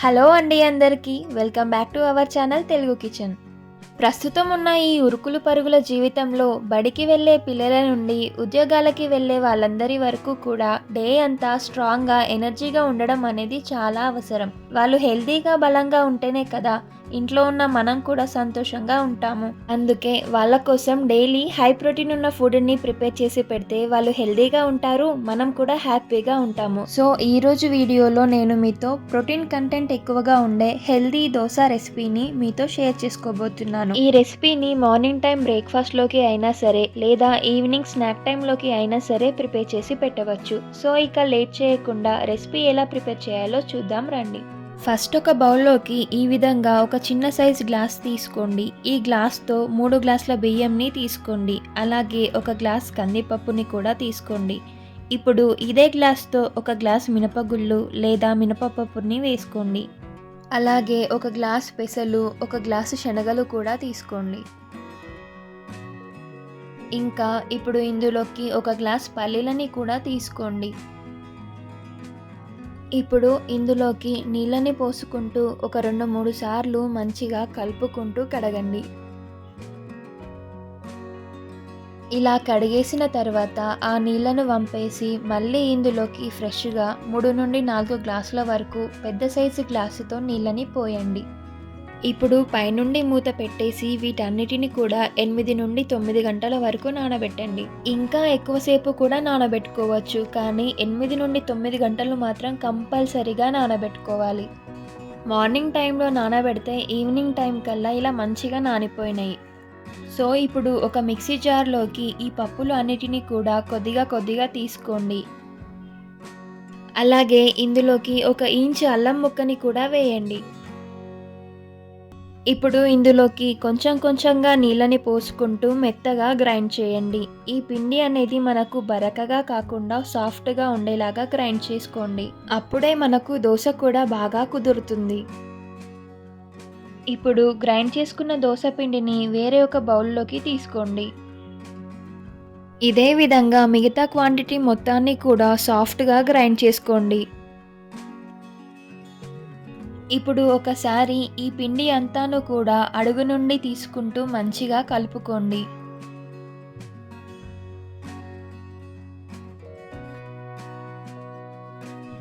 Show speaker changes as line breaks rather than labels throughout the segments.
Hello అండి అందరికీ. Welcome back to our channel Telugu kitchen. ప్రస్తుతం ఉన్న ఈ ఉరుకులు పరుగుల జీవితంలో బడికి వెళ్ళే పిల్లల నుండి ఉద్యోగాలకి వెళ్ళే వాళ్ళందరి వరకు కూడా డే అంతా స్ట్రాంగ్గా ఎనర్జీగా ఉండడం అనేది చాలా అవసరం. వాళ్ళు హెల్తీగా బలంగా ఉంటేనే కదా ఇంట్లో ఉన్న మనం కూడా సంతోషంగా ఉంటాము. అందుకే వాళ్ళ కోసం డైలీ హై ప్రోటీన్ ఉన్న ఫుడ్ని ప్రిపేర్ చేసి పెడితే వాళ్ళు హెల్దీగా ఉంటారు మనం కూడా హ్యాపీగా ఉంటాము. సో ఈ రోజు వీడియోలో నేను మీతో ప్రోటీన్ కంటెంట్ ఎక్కువగా ఉండే హెల్దీ దోశ రెసిపీని మీతో షేర్ చేసుకోబోతున్నాను. ఈ రెసిపీని మార్నింగ్ టైం బ్రేక్ఫాస్ట్లోకి అయినా సరే లేదా ఈవినింగ్ స్నాక్ టైంలోకి అయినా సరే ప్రిపేర్ చేసి పెట్టవచ్చు. సో ఇక లేట్ చేయకుండా రెసిపీ ఎలా ప్రిపేర్ చేయాలో చూద్దాం రండి. ఫస్ట్ ఒక బౌల్లోకి ఈ విధంగా ఒక చిన్న సైజ్ గ్లాస్ తీసుకోండి. ఈ గ్లాస్తో మూడు గ్లాసుల బియ్యంని తీసుకోండి. అలాగే ఒక గ్లాస్ కందిపప్పుని కూడా తీసుకోండి. ఇప్పుడు ఇదే గ్లాస్తో ఒక గ్లాస్ మినపగుళ్ళు లేదా మినపప్పుని వేసుకోండి. అలాగే ఒక గ్లాస్ పెసలు ఒక గ్లాసు శనగలు కూడా తీసుకోండి. ఇంకా ఇప్పుడు ఇందులోకి ఒక గ్లాస్ పల్లీలని కూడా తీసుకోండి. ఇప్పుడు ఇందులోకి నీళ్ళని పోసుకుంటూ ఒక రెండు మూడు సార్లు మంచిగా కలుపుకుంటూ కడగండి. ఇలా కడిగేసిన తర్వాత ఆ నీళ్ళను వంపేసి మళ్ళీ ఇందులోకి ఫ్రెష్గా మూడు నుండి నాలుగు గ్లాసుల వరకు పెద్ద సైజు గ్లాసుతో నీళ్ళని పోయండి. ఇప్పుడు పైనుండి మూత పెట్టేసి వీటన్నిటిని కూడా ఎనిమిది నుండి తొమ్మిది గంటల వరకు నానబెట్టండి. ఇంకా ఎక్కువసేపు కూడా నానబెట్టుకోవచ్చు కానీ ఎనిమిది నుండి తొమ్మిది గంటలు మాత్రం కంపల్సరీగా నానబెట్టుకోవాలి. మార్నింగ్ టైంలో నానబెడితే ఈవినింగ్ టైం కల్లా ఇలా మంచిగా నానిపోయినాయి. సో ఇప్పుడు ఒక మిక్సీ జార్లోకి ఈ పప్పులు అన్నిటినీ కూడా కొద్దిగా కొద్దిగా తీసుకోండి. అలాగే ఇందులోకి ఒక ఇంచు అల్లం ముక్కని కూడా వేయండి. ఇప్పుడు ఇందులోకి కొంచెం కొంచెంగా నీళ్ళని పోసుకుంటూ మెత్తగా గ్రైండ్ చేయండి. ఈ పిండి అనేది మనకు బరకగా కాకుండా సాఫ్ట్గా ఉండేలాగా గ్రైండ్ చేసుకోండి. అప్పుడే మనకు దోశ కూడా బాగా కుదురుతుంది. ఇప్పుడు గ్రైండ్ చేసుకున్న దోశ పిండిని వేరే ఒక బౌల్లోకి తీసుకోండి. ఇదే విధంగా మిగతా క్వాంటిటీ మొత్తాన్ని కూడా సాఫ్ట్గా గ్రైండ్ చేసుకోండి. ఇప్పుడు ఒకసారి ఈ పిండి అంతాను కూడా అడుగు నుండి తీసుకుంటూ మంచిగా కలుపుకోండి.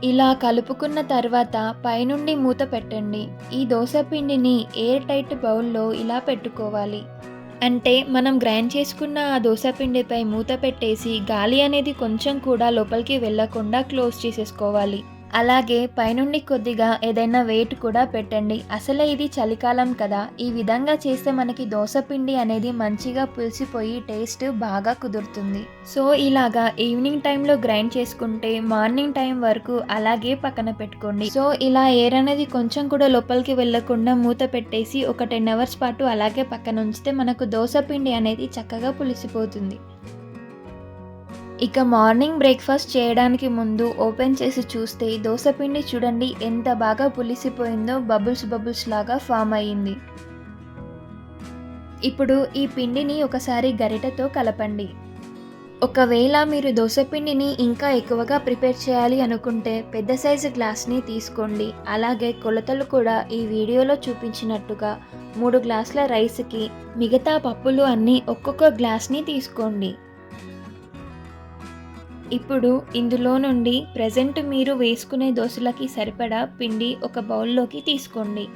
ఇలా కలుపుకున్న తర్వాత పైనుండి మూత పెట్టండి. ఈ దోశ పిండిని ఎయిర్ టైట్ బౌల్లో ఇలా పెట్టుకోవాలి. అంటే మనం గ్రైండ్ చేసుకున్న ఆ దోశ పిండిపై మూత పెట్టేసి గాలి అనేది కొంచెం కూడా లోపలికి వెళ్ళకుండా క్లోజ్ చేసేసుకోవాలి. అలాగే పైనుండి కొద్దిగా ఏదైనా వెయిట్ కూడా పెట్టండి. అసలే ఇది చలికాలం కదా. ఈ విధంగా చేస్తే మనకి దోశపిండి అనేది మంచిగా పులిసిపోయి టేస్ట్ బాగా కుదురుతుంది. సో ఇలాగా ఈవినింగ్ టైంలో గ్రైండ్ చేసుకుంటే మార్నింగ్ టైం వరకు అలాగే పక్కన పెట్టుకోండి. సో ఇలా ఎయిర్ అనేది కొంచెం కూడా లోపలికి వెళ్ళకుండా మూత పెట్టేసి ఒక టెన్ అవర్స్ పాటు అలాగే పక్కన ఉంచితే మనకు దోశ పిండి అనేది చక్కగా పులిసిపోతుంది. ఇక మార్నింగ్ బ్రేక్ఫాస్ట్ చేయడానికి ముందు ఓపెన్ చేసి చూస్తే దోశపిండి చూడండి ఎంత బాగా పులిసిపోయిందో బబుల్స్ బబుల్స్ లాగా ఫామ్ అయ్యింది. ఇప్పుడు ఈ పిండిని ఒకసారి గరిటతో కలపండి. ఒకవేళ మీరు దోశపిండిని ఇంకా ఎక్కువగా ప్రిపేర్ చేయాలి అనుకుంటే పెద్ద సైజు గ్లాస్ని తీసుకోండి. అలాగే కొలతలు కూడా ఈ వీడియోలో చూపించినట్టుగా మూడు గ్లాసుల రైస్కి మిగతా పప్పులు అన్నీ ఒక్కొక్క గ్లాస్ని తీసుకోండి. ఇప్పుడు ఇందులో నుండి ప్రజెంట్ మీరు వేసుకునే దోశలకి సరిపడా పిండి ఒక బౌల్లోకి తీసుకోండి.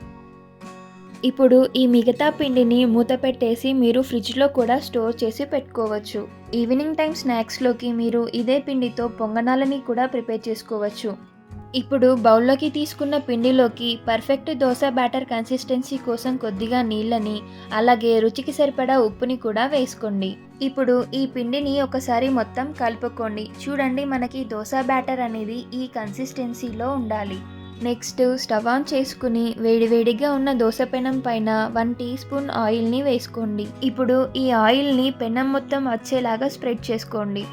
ఇప్పుడు ఈ మిగతా పిండిని మూత పెట్టేసి మీరు ఫ్రిడ్జ్లో కూడా స్టోర్ చేసి పెట్టుకోవచ్చు. ఈవినింగ్ టైం స్నాక్స్లోకి మీరు ఇదే పిండితో పొంగనాలని కూడా ప్రిపేర్ చేసుకోవచ్చు. ఇప్పుడు బౌల్లోకి తీసుకున్న పిండిలోకి పర్ఫెక్ట్ దోశ బ్యాటర్ కన్సిస్టెన్సీ కోసం కొద్దిగా నీళ్ళని అలాగే రుచికి సరిపడా ఉప్పుని కూడా వేసుకోండి. ఇప్పుడు ఈ పిండిని ఒకసారి మొత్తం కలుపుకోండి. చూడండి మనకి దోశ బ్యాటర్ అనేది ఈ కన్సిస్టెన్సీలో ఉండాలి. నెక్స్ట్ స్టవ్ ఆన్ చేసుకుని వేడివేడిగా ఉన్న దోశ పెనం పైన వన్ టీ స్పూన్ ఆయిల్ని వేసుకోండి. ఇప్పుడు ఈ ఆయిల్ని పెనం మొత్తం వచ్చేలాగా స్ప్రెడ్ చేసుకోండి.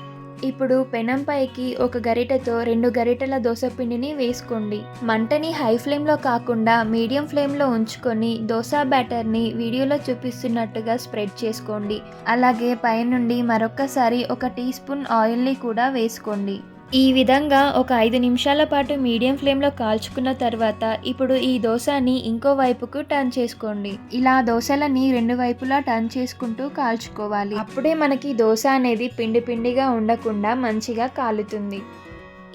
ఇప్పుడు పెనం పైకి ఒక గరిటెతో రెండు గరిటెల దోసపిండిని వేసుకోండి. మంటని హై ఫ్లేమ్లో కాకుండా మీడియం ఫ్లేమ్లో ఉంచుకొని దోశ బ్యాటర్ని వీడియోలో చూపిస్తున్నట్టుగా స్ప్రెడ్ చేసుకోండి. అలాగే పైనుండి మరొకసారి ఒక టీ స్పూన్ ఆయిల్ని కూడా వేసుకోండి. ఈ విధంగా ఒక ఐదు నిమిషాల పాటు మీడియం ఫ్లేమ్లో కాల్చుకున్న తర్వాత ఇప్పుడు ఈ దోశని ఇంకో వైపుకు టర్న్ చేసుకోండి. ఇలా దోశలని రెండు వైపులా టర్న్ చేసుకుంటూ కాల్చుకోవాలి. అప్పుడే మనకి దోశ అనేది పిండి పిండిగా ఉండకుండా మంచిగా కాలుతుంది.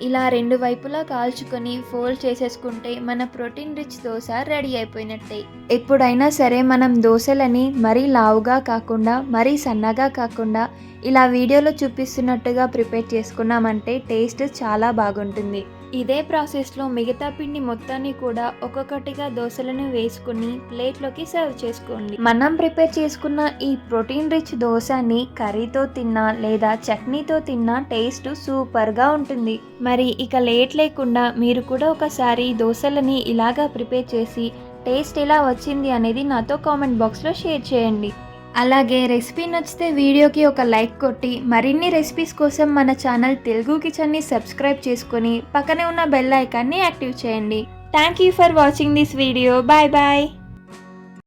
ఇలా రెండు వైపులా కాల్చుకొని ఫోల్డ్ చేసేసుకుంటే మన ప్రోటీన్ రిచ్ దోశ రెడీ అయిపోయినట్టే. ఎప్పుడైనా సరే మనం దోశలని మరీ లావుగా కాకుండా మరీ సన్నగా కాకుండా ఇలా వీడియోలో చూపిస్తున్నట్టుగా ప్రిపేర్ చేసుకున్నామంటే టేస్ట్ చాలా బాగుంటుంది. ఇదే ప్రాసెస్లో మిగతా పిండి మొత్తాన్ని కూడా ఒక్కొక్కటిగా దోశలను వేసుకుని ప్లేట్లోకి సర్వ్ చేసుకోండి. మనం ప్రిపేర్ చేసుకున్న ఈ ప్రోటీన్ రిచ్ దోశని కర్రీతో తిన్నా లేదా చట్నీతో తిన్నా టేస్ట్ సూపర్గా ఉంటుంది. మరి ఇక లేట్ లేకుండా మీరు కూడా ఒకసారి దోశలని ఇలాగా ప్రిపేర్ చేసి టేస్ట్ ఎలా వచ్చింది అనేది నాతో కామెంట్ బాక్స్లో షేర్ చేయండి. అలాగే రెసిపీ నచ్చితే వీడియోకి ఒక లైక్ కొట్టి మరిన్ని రెసిపీస్ కోసం మన ఛానల్ తెలుగు కిచెన్ని సబ్స్క్రైబ్ చేసుకొని పక్కనే ఉన్న బెల్ ఐకాన్ని యాక్టివ్ చేయండి. Thank you for watching this video bye bye